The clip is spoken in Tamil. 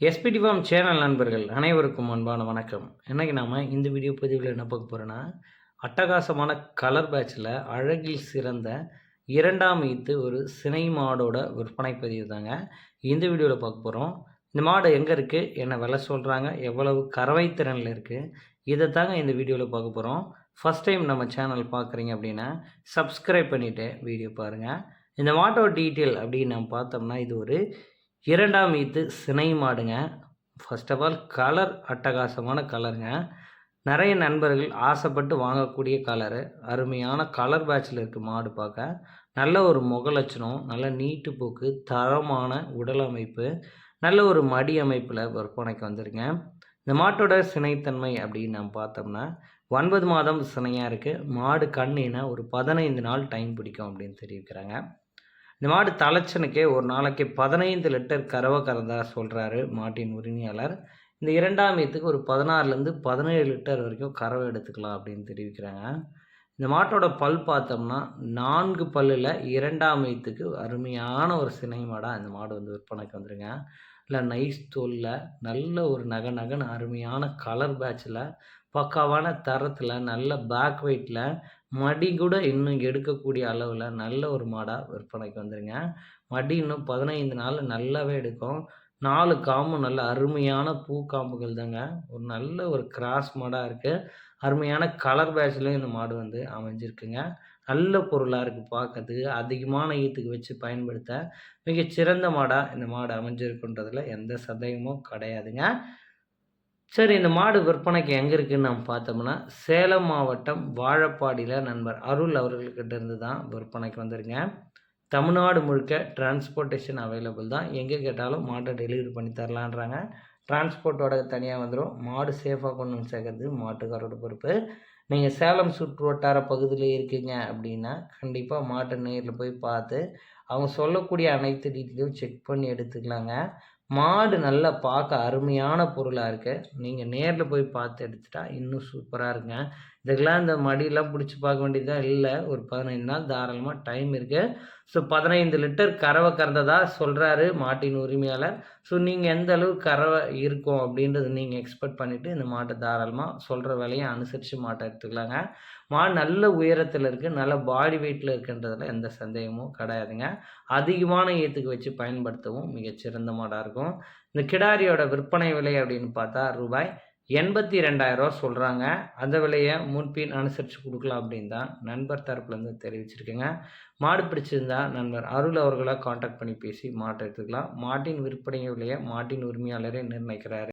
எஸ்பிடி ஃபார்ம் சேனல் நண்பர்கள் அனைவருக்கும் அன்பான வணக்கம். இன்றைக்கி நாம் இந்த வீடியோ பதிவில் என்ன பார்க்க போகிறோன்னா அட்டகாசமான கலர் பேட்சில் அழகில் சிறந்த இரண்டாம் ஈத்து ஒரு சினை மாடோட விற்பனை பதிவு தாங்க. இந்த வீடியோவில் பார்க்க போகிறோம் இந்த மாடு எங்கே இருக்குது என்ன விலை சொல்கிறாங்க எவ்வளவு கறவை திறனில் இருக்குது இதை தாங்க இந்த வீடியோவில் பார்க்க போகிறோம் ஃபஸ்ட் டைம் நம்ம சேனல் பார்க்குறீங்க அப்படின்னா சப்ஸ்கிரைப் பண்ணிவிட்டு வீடியோ பாருங்கள் இந்த மாட்டோட டீட்டெயில் அப்படின்னு நம்ம பார்த்தோம்னா இது ஒரு இரண்டாம் ஈத்து சினை மாடுங்க. ஃபர்ஸ்ட் ஆஃப் ஆல் கலர் அட்டகாசமான கலருங்க நிறைய நண்பர்கள் ஆசைப்பட்டு வாங்கக்கூடிய கலரு அருமையான கலர் பேட்சில் இருக்குது மாடு பார்க்க. நல்ல ஒரு முகலட்சணம் நல்ல நீட்டு போக்கு தரமான உடல் அமைப்பு நல்ல ஒரு மடி அமைப்பில் விற்பனைக்கு வந்துருங்க. இந்த மாட்டோட சினைத்தன்மை அப்படின்னு நம்ம பார்த்தோம்னா ஒன்பது மாதம் சினையாக இருக்குது மாடு கண்ணினா ஒரு பதினைந்து நாள் டைம் பிடிக்கும் அப்படின்னு தெரிவிக்கிறாங்க. இந்த மாடு தலைச்சனுக்கே ஒரு நாளைக்கு பதினைந்து லிட்டர் கறவை கறந்தா சொல்கிறாரு மாட்டின் உரிமையாளர். இந்த இரண்டாம் ஈத்துக்கு ஒரு பதினாறுலேருந்து பதினேழு லிட்டர் வரைக்கும் கறவை எடுத்துக்கலாம் அப்படின்னு தெரிவிக்கிறாங்க. இந்த மாட்டோட பல் பார்த்தோம்னா நான்கு பல்லில் இரண்டாம் ஈத்துக்கு அருமையான ஒரு சினை மாடாக இந்த மாடு வந்து விற்பனைக்கு வந்துருங்க. இல்லை நைஸ் தோலில் நல்ல ஒரு நகை நகன் அருமையான கலர் பேட்சில் பக்காவான தரத்தில் நல்ல பேக் வெயிட்டில் மடி கூட இன்னும் எடுக்கக்கூடிய அளவில் நல்ல ஒரு மாடாக விற்பனைக்கு வந்துருங்க. மடி இன்னும் பதினைந்து நாள் நல்லாவே எடுக்கும். நாலு காம்பு நல்ல அருமையான பூ காம்புகள் தாங்க. ஒரு நல்ல ஒரு கிராஸ் மாடாக இருக்குது அருமையான கலர் பேட்ச்லையும் இந்த மாடு வந்து அமைஞ்சிருக்குங்க. நல்ல பொருளாக இருக்குது பார்க்கறதுக்கு அதிகமான ஈத்துக்கு வச்சு பயன்படுத்த மிகச்சிறந்த மாடாக இந்த மாடு அமைஞ்சிருக்குன்றதில் எந்த சந்தேகமும் கிடையாதுங்க. சரி இந்த மாடு விற்பனைக்கு எங்கே இருக்குதுன்னு நம்ம பார்த்தோம்னா சேலம் மாவட்டம் வாழப்பாடியில் நண்பர் அருள் அவர்கள்கிட்ட இருந்து தான் விற்பனைக்கு வந்துருங்க தமிழ்நாடு முழுக்க டிரான்ஸ்போர்ட்டேஷன் அவைலபிள் தான். எங்கே கேட்டாலும் மாட்டை டெலிவரி பண்ணி தரலான்றாங்க. டிரான்ஸ்போர்ட்டோட தனியாக வந்துடும் மாடு சேஃபாக கொண்டு வந்து சேர்க்கறது மாட்டுக்காரோட பொறுப்பு. நீங்கள் சேலம் சுற்று வட்டார பகுதியில் இருக்கீங்க அப்படின்னா கண்டிப்பாக மாட்டை நேரில் போய் பார்த்து அவங்க சொல்லக்கூடிய அனைத்து டீட்டெயிலும் செக் பண்ணி எடுத்துக்கலாங்க. மாடு நல்லா பார்க்க அருமையான பொருளாக இருக்குது நீங்கள் நேரில் போய் பார்த்து எடுத்துட்டா இன்னும் சூப்பராக இருக்குங்க. இதுக்கெல்லாம் இந்த மடியெல்லாம் பிடிச்சி பார்க்க வேண்டியதுதான் இல்லை. ஒரு பதினைந்து நாள் தாராளமாக டைம் இருக்குது ஸோ பதினைந்து லிட்டர் கறவை கறந்ததாக சொல்கிறாரு மாட்டின் உரிமையாளர். ஸோ நீங்கள் எந்த அளவு கறவை இருக்கும் அப்படின்றது நீங்கள் எக்ஸ்பெக்ட் பண்ணிவிட்டு இந்த மாட்டை தாராளமாக சொல்கிற விலையை அனுசரித்து மாட்டை எடுத்துக்கலாங்க. மாடு நல்ல உயரத்தில் இருக்குது நல்ல பாடி வெயிட்டில் இருக்குன்றதில் எந்த சந்தேகமும் கிடையாதுங்க. அதிகமான ஏற்றுக்கு வச்சு பயன்படுத்தவும் மிகச்சிறந்த மாடாக இருக்கும். இந்த கிடாரியோட விற்பனை விலை அப்படின்னு பார்த்தா ரூபாய் எண்பத்தி ரெண்டாயிரரூவா சொல்கிறாங்க அந்த விலையை முன்பின் அனுசரித்து கொடுக்கலாம் அப்படின்னு தான் நண்பர் தரப்புலேருந்து தெரிவிச்சிருக்கேங்க. மாடு பிடிச்சிருந்தா நண்பர் அருள் அவர்களை காண்டாக்ட் பண்ணி பேசி மாட்டை எடுத்துக்கலாம். மாட்டின் விற்பனை விலையை மாட்டின் உரிமையாளரே நிர்ணயிக்கிறாரு.